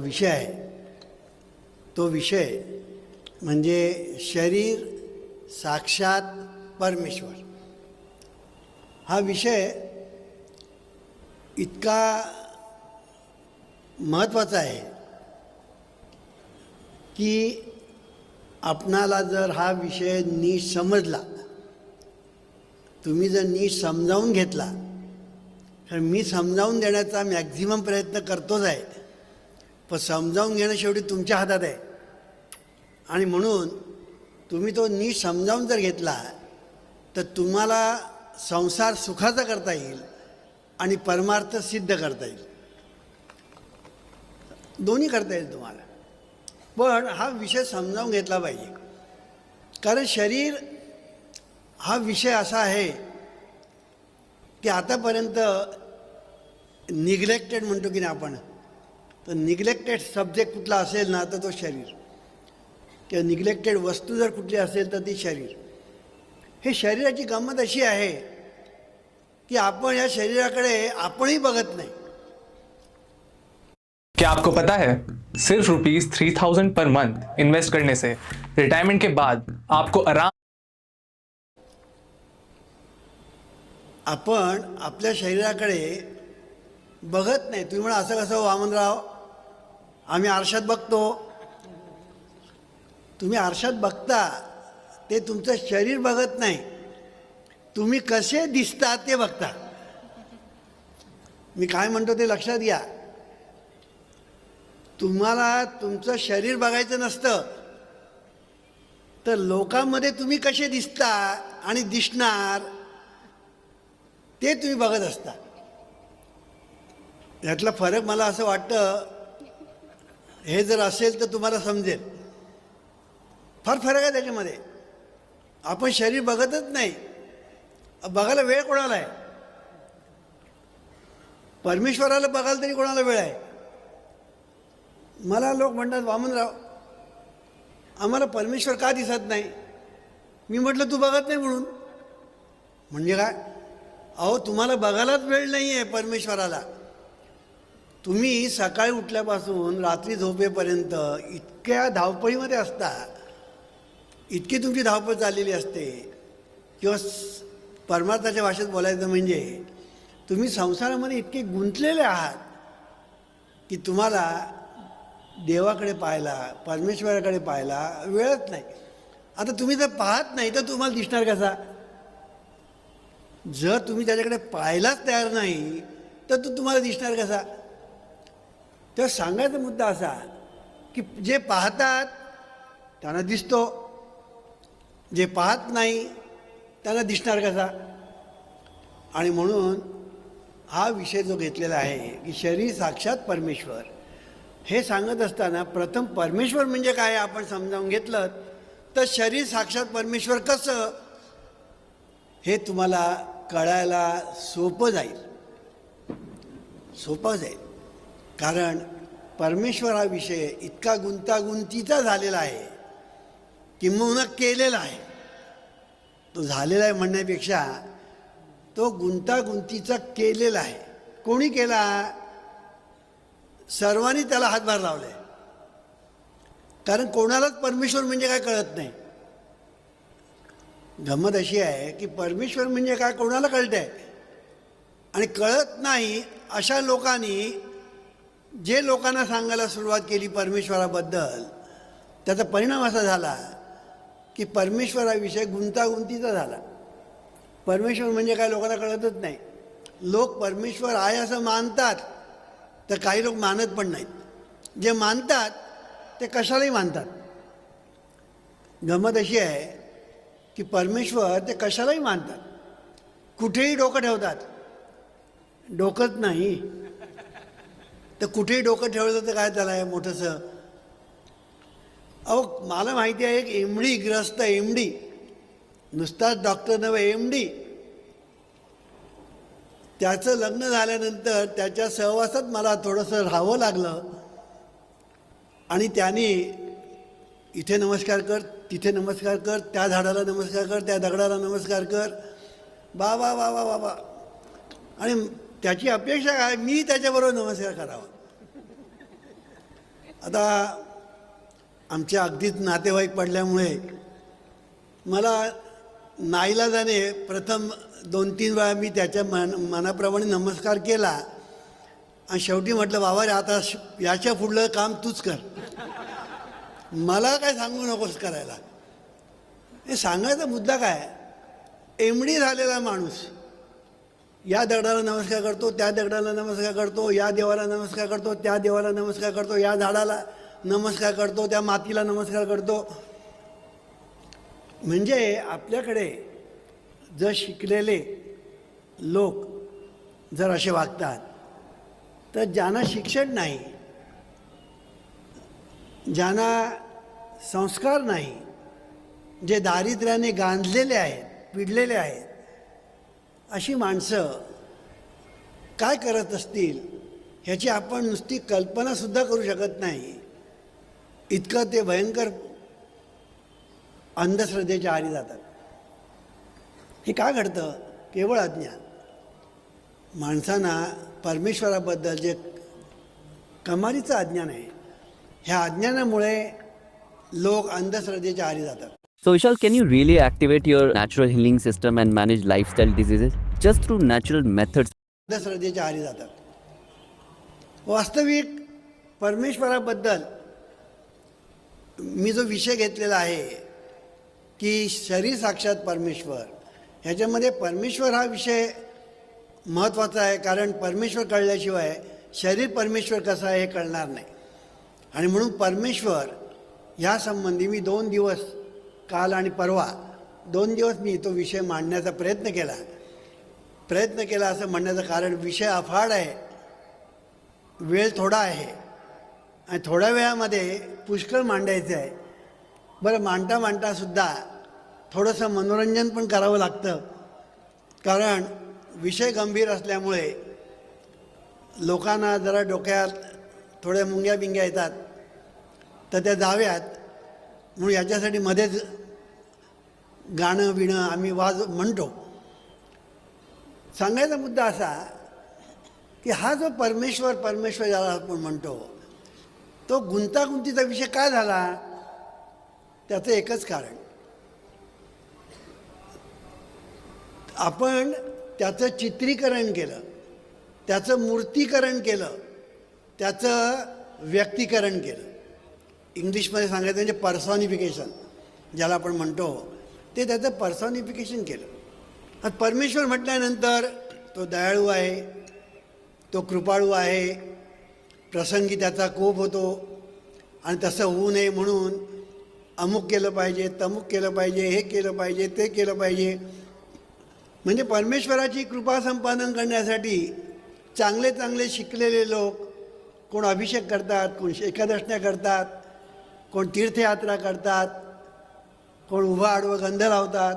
विषय आहे. तो विषय म्हणजे शरीर साक्षात परमेश्वर. हा विषय इतका महत्त्वाचा आहे की आपणाला जर हा विषय नीट समजला तुम्ही जर नीट समजावून घेतला तर मी समजावून देण्याचा मॅक्झिमम प्रयत्न करतोच आहे. पण समजावून घेणं शेवटी तुमच्या हातात आहे. आणि म्हणून तुम्ही तो नीट समजावून जर घेतला तर तुम्हाला संसार सुखाचा करता येईल आणि परमार्थ सिद्ध करता येईल. दोन्ही करता येईल तुम्हाला. पण हा विषय समजावून घेतला पाहिजे. कारण शरीर हा विषय असा आहे की आतापर्यंत निग्लेक्टेड म्हणतो की नाही आपण तर निग्लेक्टेड सब्जेक्ट कुठला असेल ना तर तो शरीर. किंवा निग्लेक्टेड वस्तू जर कुठली असेल तर ती शरीर. हे शरीराची गंमत अशी आहे की आपण या शरीराकडे आपणही बघत नाही. क्या आपको पता है? सिर्फ rupees three thousand per month invest करने से रिटायरमेंट के बाद आपको आराम आपण आपल्या शरीराकडे बघत नाही. तुम्ही म्हणा असं कसं वामनराव आम्ही आरशात बघतो. तुम्ही आरशात बघता ते तुमचं शरीर बघत नाही. तुम्ही कसे दिसता ते बघता. मी काय म्हणतो ते लक्षात घ्या. तुम्हाला तुमचं शरीर बघायचं नसतं. तर लोकांमध्ये तुम्ही कसे दिसता आणि दिसणार ते तुम्ही बघत असता. यातला फरक मला असं वाटतं हे जर असेल तर तुम्हाला समजेल. फार फरक आहे त्याच्यामध्ये. आपण शरीर बघतच नाही. बघायला वेळ कोणाला आहे? परमेश्वराला बघायला तरी कोणाला वेळ आहे? मला लोक म्हणतात वामनराव आम्हाला परमेश्वर का दिसत नाही? मी म्हटलं तू बघत नाही म्हणून. म्हणजे काय? अहो तुम्हाला बघायलाच वेळ नाही आहे परमेश्वराला. तुम्ही सकाळी उठल्यापासून रात्री झोपेपर्यंत इतक्या धावपळीमध्ये असता. इतकी तुमची धावपळ चाललेली असते. किंवा परमार्थाच्या भाषेत बोलायचं म्हणजे तुम्ही संसारामध्ये इतके गुंतलेले आहात की तुम्हाला देवाकडे पाहायला परमेश्वराकडे पाहायला वेळच नाही. आता तुम्ही जर पाहत नाही तर तुम्हाला दिसणार कसा? जर तुम्ही त्याच्याकडे पाहायलाच तयार नाही तर तो तुम्हाला दिसणार कसा? तेव्हा सांगायचा मुद्दा असा की जे पाहतात त्यांना दिसतो. जे पाहत नाही त्यांना दिसणार कसा? आणि म्हणून हा विषय जो घेतलेला आहे की शरीर साक्षात परमेश्वर हे सांगत असताना प्रथम परमेश्वर म्हणजे काय आपण समजावून घेतलं तर शरीर साक्षात परमेश्वर कसं? हे तुम्हाला कळायला सोपं जाईल. सोपं जाईल. कारण परमेश्वर हा विषय इतका गुंतागुंतीचा झालेला आहे किंबहुना केलेला आहे. तो झालेला आहे म्हणण्यापेक्षा तो गुंतागुंतीचा केलेला आहे. कोणी केला? सर्वांनी त्याला हातभार लावलाय. कारण कोणालाच परमेश्वर म्हणजे काय कळत नाही. गंमत अशी आहे की परमेश्वर म्हणजे काय कोणाला कळतंय? आणि कळत नाही अशा लोकांनी जे लोकांना सांगायला सुरुवात केली परमेश्वराबद्दल त्याचा परिणाम असा झाला की परमेश्वराविषयी गुंतागुंतीचा झाला. परमेश्वर म्हणजे काय लोकांना कळतच नाही. लोक परमेश्वर आहे असं मानतात तर काही लोक मानत पण नाहीत. जे मानतात ते कशालाही मानतात. गमत अशी आहे की परमेश्वर ते कशालाही मानतात. कुठेही डोकं ठेवतात. डोकंच नाही. तर कुठेही डोकं ठेवलं तर काय त्याला आहे मोठंसं? अहो मला माहिती आहे एक एमडी ग्रस्त एमडी नुसताच डॉक्टर नव्हे एमडी त्याचं लग्न झाल्यानंतर त्याच्या सहवासात मला थोडंसं राहावं लागलं. आणि त्याने इथे नमस्कार कर तिथे नमस्कार कर त्या झाडाला नमस्कार कर त्या दगडाला नमस्कार कर. बा वा बा वा बा वा आणि त्याची अपेक्षा काय? मी त्याच्याबरोबर नमस्कार करावा. आता आमचे अगदीच नातेवाईक पडल्यामुळे मला नाईलाजाने प्रथम दोन तीन वेळा मी त्याच्या मन मनाप्रमाणे नमस्कार केला. आणि शेवटी म्हटलं बाबा रे आता श- याच्या पुढलं काम तूच कर. मला काय सांगू नकोस करायला. हे सांगायचा मुद्दा काय? एमडी झालेला माणूस या दगडाला नमस्कार करतो त्या दगडाला नमस्कार करतो या देवाला नमस्कार करतो त्या देवाला नमस्कार करतो या झाडाला नमस्कार करतो त्या मातीला नमस्कार करतो. म्हणजे आपल्याकडे जर शिकलेले लोक जर असे वागतात तर ज्यांना शिक्षण नाही ज्यांना संस्कार नाही जे दारिद्र्याने गांधलेले आहेत पिडलेले आहेत अशी माणसं काय करत असतील ह्याची आपण नुसती कल्पनासुद्धा करू शकत नाही. इतकं ते भयंकर अंधश्रद्धेच्या आरी जातात. हे का घडतं? केवळ अज्ञान. माणसांना परमेश्वराबद्दल जे कमालीचं अज्ञान आहे ह्या अज्ञानामुळे लोक अंधश्रद्धेच्या आरी जातात. So, Vishal, can you really activate your natural healing system and manage lifestyle diseases? Just through natural methods? श्रद्धेच्या आरी जातात. वास्तविक परमेश्वराबद्दल मी जो विषय घेतलेला आहे की शरीर साक्षात परमेश्वर ह्याच्यामध्ये परमेश्वर हा विषय महत्त्वाचा आहे कारण परमेश्वर कळल्याशिवाय शरीर परमेश्वर कसं आहे हे कळणार नाही. आणि म्हणून परमेश्वर ह्या संबंधी मी दोन दिवस काल आणि परवा दोन दिवस मी तो विषय मांडण्याचा प्रयत्न केला. प्रयत्न केला असं म्हणण्याचं कारण विषय अफाड आहे. वेळ थोडा आहे. आणि थोड्या वेळामध्ये पुष्कळ मांडायचं आहे. बरं मांडता मांडतासुद्धा थोडंसं मनोरंजन पण करावं लागतं. कारण विषय गंभीर असल्यामुळे लोकांना जरा डोक्यात थोड्या मुंग्या बिंग्या येतात. तर त्या जाव्यात. म्हणून याच्यासाठी मध्येच गाणं बिणं आम्ही वाज म्हणतो. सांगायचा मुद्दा असा की हा जो परमेश्वर परमेश्वर ज्याला आपण म्हणतो तो गुंतागुंतीचा विषय काय झाला? त्याचं एकच कारण. आपण त्याचं चित्रीकरण केलं त्याचं मूर्तीकरण केलं त्याचं व्यक्तीकरण केलं. इंग्लिशमध्ये सांगायचं म्हणजे पर्सॉनिफिकेशन ज्याला आपण म्हणतो. ते त्याचं पर्सॉनिफिकेशन केलं. आता परमेश्वर म्हटल्यानंतर तो दयाळू आहे तो कृपाळू आहे प्रसंगी त्याचा कोप होतो आणि तसं होऊ नये म्हणून अमुक केलं पाहिजे तमुक केलं पाहिजे हे केलं पाहिजे ते केलं पाहिजे. म्हणजे परमेश्वराची कृपा संपादन करण्यासाठी चांगले चांगले शिकलेले लोक कोण अभिषेक करतात कोण एकादशण्या करतात कोण तीर्थयात्रा करतात कोण उभं आडवं गंध लावतात.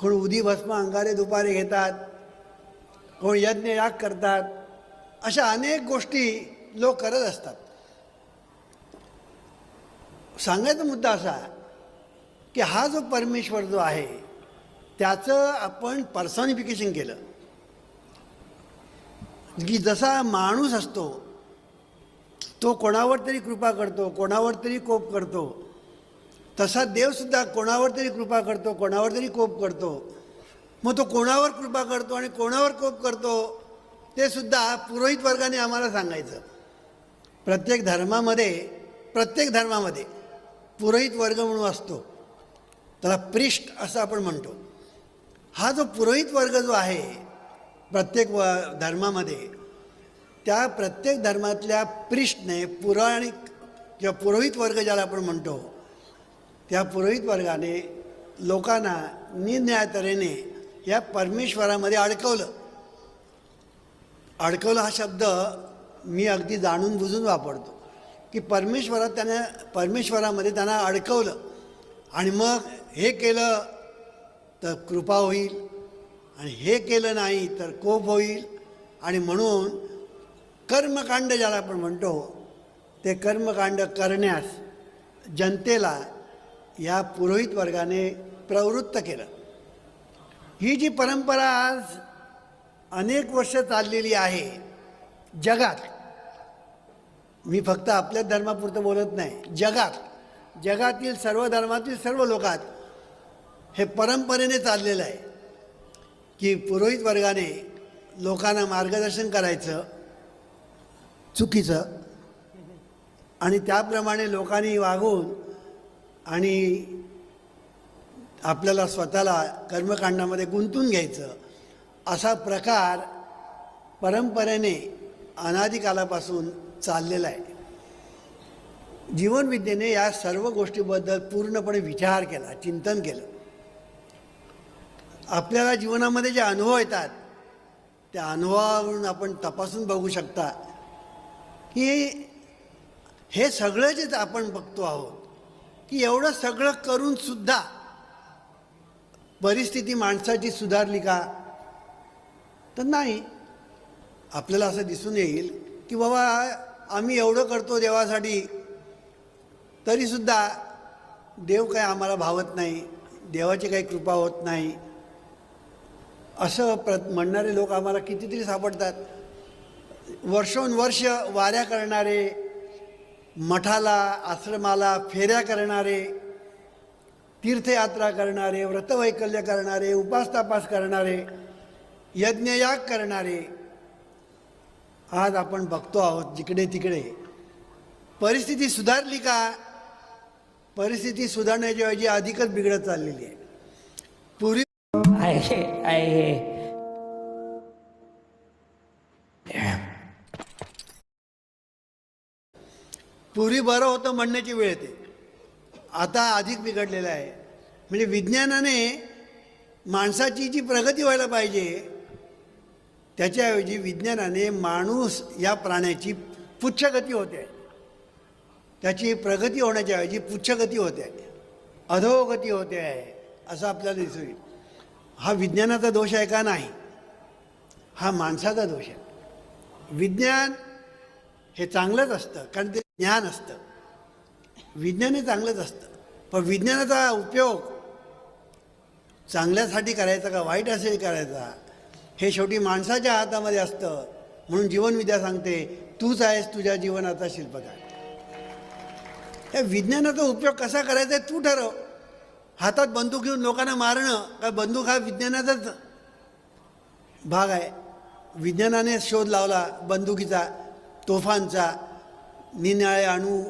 कोण उदी भस्म अंगारे दुपारे घेतात. कोण यज्ञ याग करतात. अशा अनेक गोष्टी लोक करत असतात. सांगायचा मुद्दा असा की हा जो परमेश्वर जो आहे त्याचं आपण पर्सॉनिफिकेशन केलं. की जसा माणूस असतो तो कोणावर तरी कृपा करतो कोणावर तरी कोप करतो तसा देवसुद्धा कोणावर तरी कृपा करतो कोणावर तरी कोप करतो. मग तो कोणावर कृपा करतो आणि कोणावर कोप करतो ते सुद्धा पुरोहित वर्गाने आम्हाला सांगायचं. प्रत्येक धर्मामध्ये प्रत्येक धर्मामध्ये पुरोहित वर्ग म्हणून असतो. त्याला प्रिष्ट असं आपण म्हणतो. हा जो पुरोहित वर्ग जो आहे प्रत्येक व धर्मामध्ये त्या प्रत्येक धर्मातल्या प्रिष्टने पुराणिक किंवा पुरोहित वर्ग ज्याला आपण म्हणतो त्या पुरोहित वर्गाने लोकांना निरनिळ्या तऱ्हेने या परमेश्वरामध्ये अडकवलं. अडकवलं हा शब्द मी अगदी जाणून बुजून वापरतो की परमेश्वरात त्यांना परमेश्वरामध्ये त्यांना अडकवलं आणि मग हे केलं तर कृपा होईल आणि हे केलं नाही तर कोप होईल आणि म्हणून कर्मकांड ज्याला आपण म्हणतो ते कर्मकांड करण्यास जनतेला या पुरोहित वर्गाने प्रवृत्त केलं. ही जी परंपरा आज अनेक वर्ष चाललेली आहे जगात मी फक्त आपल्याच धर्मापुरतं बोलत नाही जगात जगातील सर्व धर्मातील सर्व लोकात हे परंपरेने चाललेलं आहे की पुरोहित वर्गाने लोकांना मार्गदर्शन करायचं चुकीचं आणि त्याप्रमाणे लोकांनी वागून आणि आपल्याला स्वतःला कर्मकांडामध्ये गुंतून घ्यायचं असा प्रकार परंपरेने अनादिकालापासून चाललेला आहे. जीवनविद्येने या सर्व गोष्टीबद्दल पूर्णपणे विचार केला चिंतन केलं. आपल्याला जीवनामध्ये जे अनुभव येतात त्या अनुभवावरून आपण तपासून बघू शकता की हे सगळं जे आपण बघतो आहोत की एवढं सगळं करून सुद्धा परिस्थिती माणसाची सुधारली का? तर नाही. आपल्याला असं दिसून येईल की बाबा आम्ही एवढं करतो देवासाठी तरीसुद्धा देव काय आम्हाला भावत नाही देवाची काही कृपा होत नाही. असं प्र म्हणणारे लोक आम्हाला कितीतरी सापडतात. वर्षोनवर्ष वाऱ्या करणारे मठाला आश्रमाला फेऱ्या करणारे तीर्थयात्रा करणारे व्रतवैकल्य करणारे उपासतापास करणारे यज्ञयाग करणारे आज आपण बघतो आहोत जिकडे तिकडे. परिस्थिती सुधारली का? परिस्थिती सुधारण्याच्या ऐवजी अधिकच बिघडत चाललेली आहे. पूर्वी आहे आहे. पूर्वी बरं होतं म्हणण्याची वेळ येते. आता अधिक बिघडलेलं आहे. म्हणजे विज्ञानाने माणसाची जी प्रगती व्हायला पाहिजे त्याच्याऐवजी विज्ञानाने माणूस या प्राण्याची पुच्छगती होते. त्याची प्रगती होण्याच्या ऐवजी पुच्छगती होते. अधोगती होते आहे असं आपल्याला दिसून येईल. हा विज्ञानाचा दोष आहे का नाही? हा माणसाचा दोष आहे. विज्ञान हे चांगलंच असतं कारण ते ज्ञान असतं. विज्ञान हे चांगलंच असतं. पण विज्ञानाचा उपयोग चांगल्यासाठी करायचा का वाईटासाठी करायचा हे शेवटी माणसाच्या हातामध्ये असतं. म्हणून जीवनविद्या सांगते तूच आहेस तुझ्या जीवनाचा शिल्पकार. या विज्ञानाचा उपयोग कसा करायचा आहे तू ठरव. हातात बंदूक घेऊन लोकांना मारणं का बंदूक हा विज्ञानाचाच भाग आहे. विज्ञानाने शोध लावला बंदुकीचा तोफांचा निनाळे अणू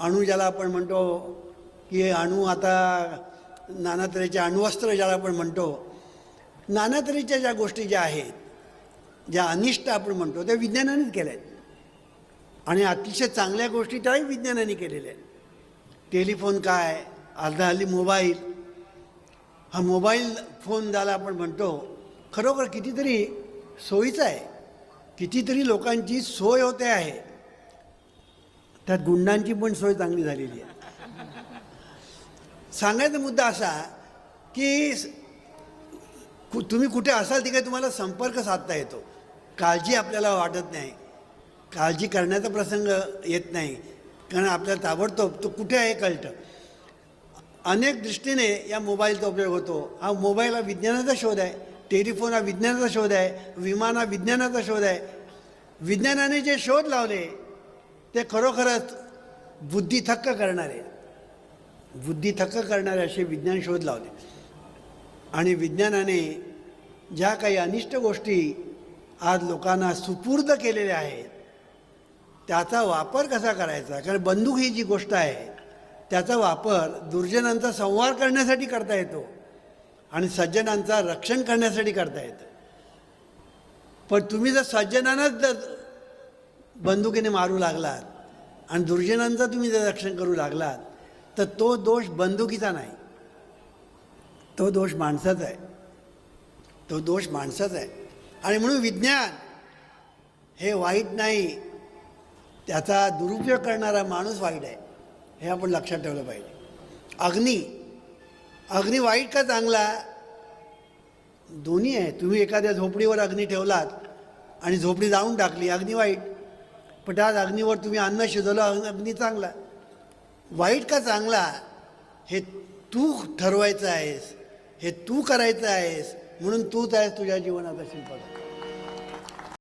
अणू ज्याला आपण म्हणतो की अणू आता नाना तऱ्हेचे अण्वस्त्र ज्याला आपण म्हणतो नाना तऱ्हेच्या ज्या गोष्टी ज्या आहेत ज्या अनिष्ट आपण म्हणतो त्या विज्ञानानेच केल्या आहेत आणि अतिशय चांगल्या गोष्टी त्याही विज्ञानाने केलेल्या आहेत. टेलिफोन काय? अर्धा हल्ली मोबाईल. हा मोबाईल फोन ज्याला आपण म्हणतो खरोखर कितीतरी सोयीचा आहे. कितीतरी लोकांची सोय होते आहे. त्यात गुंडांची पण सोय चांगली झालेली आहे. सांगायचा मुद्दा असा की कु- तुम्ही कुठे असाल तिकडे तुम्हाला संपर्क साधता येतो. काळजी आपल्याला वाटत नाही. काळजी करण्याचा प्रसंग येत नाही. कारण आपल्याला ताबडतोब तो कुठे आहे कळतं. अनेक दृष्टीने या मोबाईलचा उपयोग होतो. हा मोबाईल हा विज्ञानाचा शोध आहे. टेलिफोन हा विज्ञानाचा शोध आहे. विमान हा विज्ञानाचा शोध आहे. विज्ञानाने जे शोध लावले ते खरोखरच बुद्धी थक्क करणारे. बुद्धी थक्क करणारे असे विज्ञान शोध लावले. आणि विज्ञानाने ज्या काही अनिष्ट गोष्टी आज लोकांना सुपूर्द केलेल्या आहेत त्याचा वापर कसा करायचा? कारण बंदूक ही जी गोष्ट आहे त्याचा वापर दुर्जनांचा संवार करण्यासाठी करता येतो आणि सज्जनांचा रक्षण करण्यासाठी करता येतं. पण तुम्ही जर सज्जनांनाच जर बंदुकीने मारू लागलात आणि दुर्जनांचं तुम्ही जर रक्षण करू लागलात तर तो दोष बंदुकीचा नाही. तो दोष माणसाचा आहे. तो दोष माणसाचा आहे. आणि म्हणून विज्ञान हे वाईट नाही त्याचा दुरुपयोग करणारा माणूस वाईट आहे हे आपण लक्षात ठेवलं पाहिजे. अग्नी अग्नी वाईट का चांगला? दोन्ही आहे. तुम्ही एखाद्या झोपडीवर अग्नी ठेवलात आणि झोपडी जाळून टाकली अग्नी वाईट. पण आज अग्नीवर तुम्ही अन्न शिजवलं अग्नी चांगला वाईट का चांगला हे तू ठरवायचं आहेस हे तू करायचं आहेस म्हणून तूच आहेस तुझ्या जीवनाचा शिल्पकार.